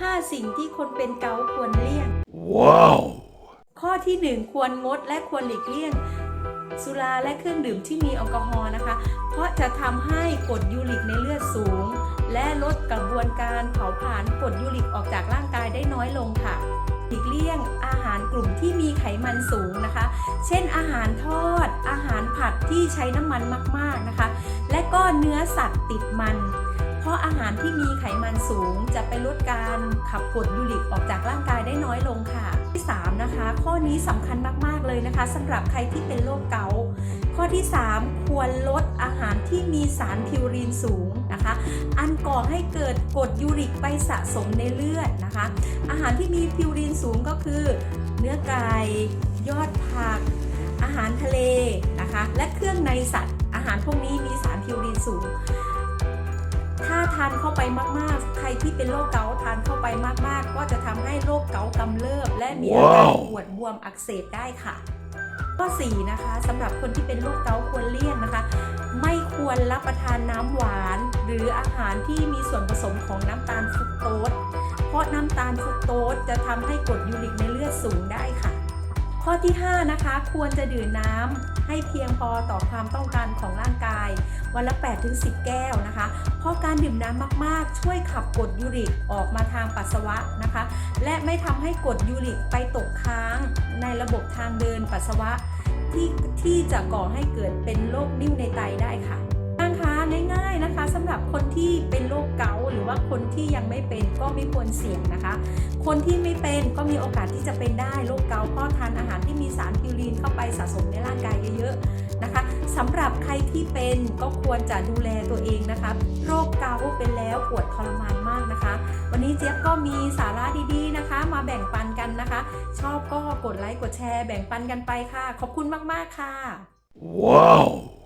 5 สิ่งที่คนเป็นเกาต์ควรเลี่ยง Wow. ข้อที่ 1 ควรงดและควรหลีกเลี่ยง สุราและเครื่องดื่มที่มีแอลกอฮอล์นะคะ เพราะจะทำให้กรดยูริกในเลือดสูง และลดกระบวนการเผาผลาญกรดยูริกออกจากร่างกายได้น้อยลงค่ะหลีกเลี่ยงอาหารกลุ่มที่มีไขมันสูงนะคะ เช่นอาหารทอด อาหารผัดที่ใช้น้ำมันมากๆนะคะ และก็เนื้อสัตว์ติดมัน เพราะอาหารที่มีไขมันสูงจะไปลดการขับกรดยูริกออกจากร่างกายได้น้อยลงค่ะ ที่3นะคะ ข้อนี้สำคัญมากๆเลยนะคะสำหรับใครที่เป็นโรคเกาต์ข้อที่ 3 ควรลดอาหารที่มีสารพิวรีนสูงนะคะ อันก่อให้เกิดกรดยูริกไปสะสมในเลือดนะคะ อาหารที่มีพิวรีนสูงก็คือ เนื้อไก่ยอดผัก อาหารทะเลนะคะ และเครื่องในสัตว์ อาหารพวกนี้มีสารพิวรีนสูง ถ้าทานเข้าไปมากๆ ใครที่เป็นโรคเกาต์ทานเข้าไปมากๆ ก็จะทำให้โรคเกาต์กำเริบ และมีอาการว้าวปวดบวมอักเสบได้ค่ะ ข้อ 4 นะคะสำหรับคนที่เป็นโรคเกาต์ควรเลี่ยงนะคะ ไม่ควรรับประทานน้ำหวาน หรืออาหารที่มีส่วนผสมของน้ำตาลฟรุกโตสเพราะน้ำตาลฟรุกโตสจะทำให้กรดยูริกในเลือดสูงได้ค่ะข้อที่ 5 นะคะ ควรจะดื่มน้ำให้เพียงพอต่อความต้องการของร่างกาย วันละ 8-10 แก้วนะคะ เพราะการดื่มน้ำมากๆ ช่วยขับกรดยูริกออกมาทางปัสสาวะนะคะ และไม่ทำให้กรดยูริกไปตกค้างในระบบทางเดินปัสสาวะ ที่ที่จะก่อให้เกิดเป็นโรคนิ่วในไตได้ค่ะนะคะง่ายๆนะคะสำหรับคนที่เป็นโรคเกาต์หรือว่าคนที่ยังไม่เป็นก็ไม่ควรเสี่ยงนะคะ คนที่ไม่เป็นก็มีโอกาสที่จะเป็นได้โรคเกาต์เพราะ สำหรับใครที่เป็นก็ควรจะดูแลตัวเองนะคะ โรคเกาต์เป็นแล้วปวดทรมานมากนะคะ วันนี้เจี๊ยบก็มีสาระดีๆนะคะ มาแบ่งปันกันนะคะ ชอบก็กดไลค์กดแชร์แบ่งปันกันไปค่ะ ขอบคุณมากๆค่ะ Wow.